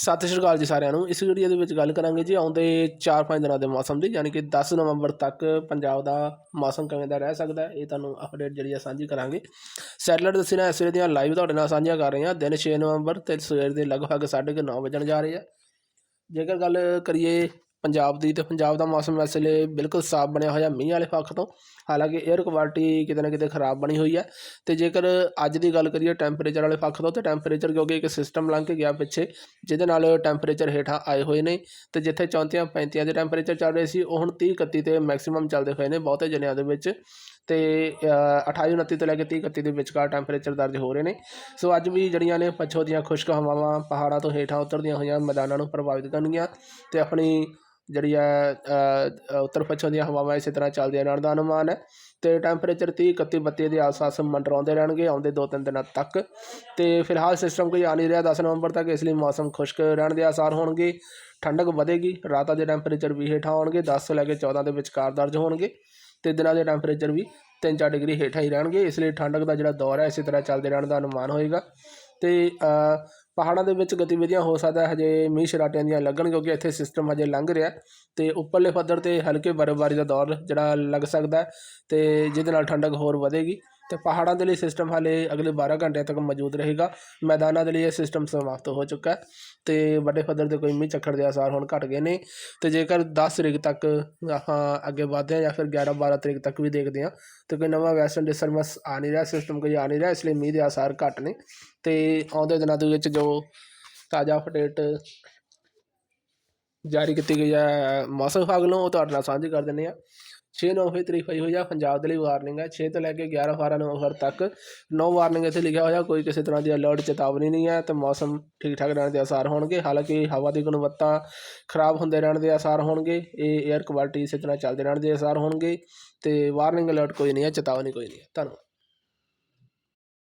ਸਤਿ ਸ਼੍ਰੀ ਅਕਾਲ ਜੀ ਸਾਰਿਆਂ ਨੂੰ। ਇਸ ਵੀਡੀਓ ਦੇ ਵਿੱਚ ਗੱਲ ਕਰਾਂਗੇ ਜੀ ਆਉਂਦੇ 4-5 ਦਿਨਾਂ ਦੇ ਮੌਸਮ ਦੀ, ਯਾਨੀ ਕਿ 10 ਨਵੰਬਰ ਤੱਕ ਪੰਜਾਬ ਦਾ ਮੌਸਮ ਕਿਵੇਂ ਦਾ ਰਹਿ ਸਕਦਾ ਹੈ, ਇਹ ਤੁਹਾਨੂੰ ਅਪਡੇਟ ਜਿਹੜੀ ਆ ਸਾਂਝੀ ਕਰਾਂਗੇ। ਸੈਟਲਾਈਟ ਦੱਸਣਾ ਇਸ ਵੇਲੇ ਦੀਆਂ ਲਾਈਵ ਤੁਹਾਡੇ ਨਾਲ ਸਾਂਝੀਆਂ ਕਰ ਰਹੇ ਹਾਂ। ਦਿਨ 6 ਨਵੰਬਰ ਤੇ ਸਵੇਰ ਦੇ ਲਗਭਗ 9:30 ਵਜਣ ਜਾ ਰਹੇ ਆ। ਜੇਕਰ ਗੱਲ ਕਰੀਏ ਪੰਜਾਬ ਦੀ ਤੇ ਪੰਜਾਬ ਦਾ ਮੌਸਮ ਇਸ ਵੇਲੇ ਬਿਲਕੁਲ ਸਾਫ਼ ਬਣਿਆ ਹੋਇਆ ਮੀਂਹ ਵਾਲੇ ਪੱਖ ਤੋਂ। ਹਾਲਾਂਕਿ 에ਅਰ ਕੁਆਲਿਟੀ ਕਿਤੇ ਨਾ ਕਿਤੇ ਖਰਾਬ ਬਣੀ ਹੋਈ ਹੈ ਤੇ ਜੇਕਰ ਅੱਜ ਦੀ ਗੱਲ ਕਰੀਏ ਟੈਂਪਰੇਚਰ ਵਾਲੇ ਪੱਖ ਤੋਂ ਤੇ ਟੈਂਪਰੇਚਰ ਕਿਉਂਕਿ ਇੱਕ ਸਿਸਟਮ ਲੰਘ ਕੇ ਗਿਆ ਪਿੱਛੇ ਜਿਹਦੇ ਨਾਲ ਟੈਂਪਰੇਚਰ ਹੇਠਾਂ ਆਏ ਹੋਏ ਨੇ ਤੇ ਜਿੱਥੇ 34 35 ਦੇ ਟੈਂਪਰੇਚਰ ਚੱਲ ਰਹੇ ਸੀ ਉਹ ਹੁਣ 30 31 ਤੇ ਮੈਕਸਿਮਮ ਚੱਲਦੇ ਹੋਏ ਨੇ ਬਹੁਤੇ ਜਨਿਆਂ ਦੇ ਵਿੱਚ ਤੇ ਅ, 28 29 ਤੋਂ ਲੈ ਕੇ 30 31 ਦੇ ਵਿਚਕਾਰ ਟੈਂਪਰੇਚਰ ਦਰਜ ਹੋ ਰਹੇ ਨੇ। ਸੋ ਅੱਜ ਵੀ ਜਿਹੜੀਆਂ ਨੇ ਪੱਛੋ ਦੀਆਂ ਖੁਸ਼ਕ ਹਵਾਵਾਂ ਪਹਾੜਾਂ ਤੋਂ ਹੇਠਾਂ ਉਤਰਦੀਆਂ ਹੋਈਆਂ ਮੈਦਾਨਾਂ ਨੂੰ ਪ੍ਰਭਾਵਿਤ ਕਰਨਗੀਆਂ ਤੇ ਆਪਣੀ ਜਿਹੜੀ ਹੈ ਉੱਤਰ ਪੱਛਮ ਦੀਆਂ ਹਵਾਵਾਂ ਇਸੇ ਤਰ੍ਹਾਂ ਚੱਲਦੀਆਂ ਰਹਿਣ ਦਾ ਅਨੁਮਾਨ ਹੈ ਤੇ ਟੈਂਪਰੇਚਰ 30 31 32 ਦੇ ਆਸ-ਪਾਸ ਮੰਡਰਾਉਂਦੇ ਰਹਿਣਗੇ ਆਉਂਦੇ ਦੋ ਤਿੰਨ ਦਿਨਾਂ ਤੱਕ ਤੇ ਫਿਲਹਾਲ ਸਿਸਟਮ ਕੋਈ ਆ ਨਹੀਂ ਰਿਹਾ 10 ਨਵੰਬਰ ਤੱਕ, ਇਸ ਲਈ ਮੌਸਮ ਖੁਸ਼ਕ ਰਹਿਣ ਦੇ ਆਸਾਰ ਹੋਣਗੇ, ਠੰਡਕ ਵਧੇਗੀ, ਰਾਤਾਂ ਦੇ ਟੈਂਪਰੇਚਰ ਵੀ ਹੇਠਾਂ ਆਉਣਗੇ 10 ਤੋਂ ਲੈ ਕੇ 14 ਦੇ ਵਿਚਕਾਰ ਦਰਜ ਹੋਣਗੇ ਤੇ ਦਿਨਾਂ ਦੇ ਟੈਂਪਰੇਚਰ ਵੀ 3-4 ਡਿਗਰੀ ਹੇਠਾਂ ਹੀ ਰਹਿਣਗੇ, ਇਸ ਲਈ ਠੰਡਕ ਦਾ ਜਿਹੜਾ ਦੌਰ ਹੈ ਇਸੇ ਤਰ੍ਹਾਂ ਚੱਲਦੇ ਰਹਿਣ ਦਾ ਅਨੁਮਾਨ ਹੋਏਗਾ ਤੇ ਪਹਾੜਾਂ ਦੇ ਵਿੱਚ ਗਤੀਵਿਧੀਆਂ ਹੋ ਸਕਦਾ ਹਜੇ ਮੀਂਹ ਸ਼ਰਾਟਿਆਂ ਦੀਆਂ ਲੱਗਣ ਕਿਉਂਕਿ ਇੱਥੇ ਸਿਸਟਮ ਹਜੇ ਲੰਘ ਰਿਹਾ ਤੇ ਉੱਪਰਲੇ ਪੱਧਰ ਤੇ ਹਲਕੇ ਬਰਫ਼ਬਾਰੀ ਦਾ ਦੌਰ ਜਿਹੜਾ ਲੱਗ ਸਕਦਾ ਹੈ ਤੇ ਜਿਹਦੇ ਨਾਲ ਠੰਡਕ ਹੋਰ ਵਧੇਗੀ। ਤੇ ਪਹਾੜਾਂ ਦੇ ਲਈ ਸਿਸਟਮ ਹਾਲੇ ਅਗਲੇ 12 ਘੰਟਿਆਂ ਤੱਕ ਮੌਜੂਦ ਰਹੇਗਾ। ਮੈਦਾਨਾਂ ਦੇ ਲਈ ਇਹ ਸਿਸਟਮ ਸਮਾਪਤ ਹੋ ਚੁੱਕਾ ਹੈ ਤੇ ਵੱਡੇ ਪੱਧਰ ਤੇ ਕੋਈ ਮੀਂਹ ਝੱਖੜ ਦੇ ਆਸਾਰ ਹੁਣ ਘਟ ਗਏ ਨੇ ਤੇ ਜੇਕਰ 10 ਤਰੀਕ ਤੱਕ ਆਪਾਂ ਅੱਗੇ ਵਧਦੇ ਹਾਂ ਜਾਂ ਫਿਰ 11 12 ਤਰੀਕ ਤੱਕ ਵੀ ਦੇਖਦੇ ਹਾਂ, ਤੇ ਕੋਈ ਨਵਾਂ ਵੈਸਟਰਨ ਡਿਸਟਰਬੈਂਸ ਆ ਨਹੀਂ ਰਿਹਾ ਸਿਸਟਮ ਕੋਈ ਆ ਨਹੀਂ ਰਿਹਾ, ਇਸ ਲਈ ਮੀਂਹ ਦੇ ਆਸਾਰ ਘੱਟ ਨੇ ਤੇ ਆਉਂਦੇ ਦਿਨਾਂ ਦੇ ਵਿੱਚ ਜੋ ਤਾਜ਼ਾ ਅਪਡੇਟ ਜਾਰੀ ਕੀਤੀ ਗਈ ਹੈ। ਮੌਸਮ ਵਿਭਾਗ ਵੱਲੋਂ ਉਹ ਤੁਹਾਡੇ ਨਾਲ ਸਾਂਝੀ ਕਰ ਦਿੰਦੇ ਆ 6 ਨਵੰਬਰ ਤਰੀਕ ਪਈ ਹੋਈ ਆ। ਪੰਜਾਬ ਦੇ ਲਈ ਵਾਰਨਿੰਗ ਹੈ। 6 ਤੋਂ ਲੈ ਕੇ 11 12 ਨਵੰਬਰ ਤੱਕ ਨੋ ਵਾਰਨਿੰਗ ਇੱਥੇ ਲਿਖਿਆ ਹੋਇਆ। ਕੋਈ ਕਿਸੇ ਤਰ੍ਹਾਂ ਦੀ ਅਲਰਟ ਚੇਤਾਵਨੀ ਨਹੀਂ ਹੈ ਤੇ ਮੌਸਮ ਠੀਕ ਠਾਕ ਰਹਿਣ ਦੇ ਆਸਾਰ ਹੋਣਗੇ। ਹਾਲਾਂਕਿ ਹਵਾ ਦੀ ਗੁਣਵੱਤਾ ਖਰਾਬ ਹੁੰਦੇ ਰਹਿਣ ਦੇ ਆਸਾਰ ਹੋਣਗੇ। ਇਹ 에ਅਰ ਕੁਆਲਿਟੀ ਇਸੇ ਤਰ੍ਹਾਂ ਚੱਲਦੇ ਰਹਿਣ ਦੇ ਆਸਾਰ ਹੋਣਗੇ ਤੇ ਵਾਰਨਿੰਗ ਅਲਰਟ ਕੋਈ ਨਹੀਂ ਹੈ, ਚੇਤਾਵਨੀ ਕੋਈ ਨਹੀਂ ਹੈ। ਧੰਨਵਾਦ।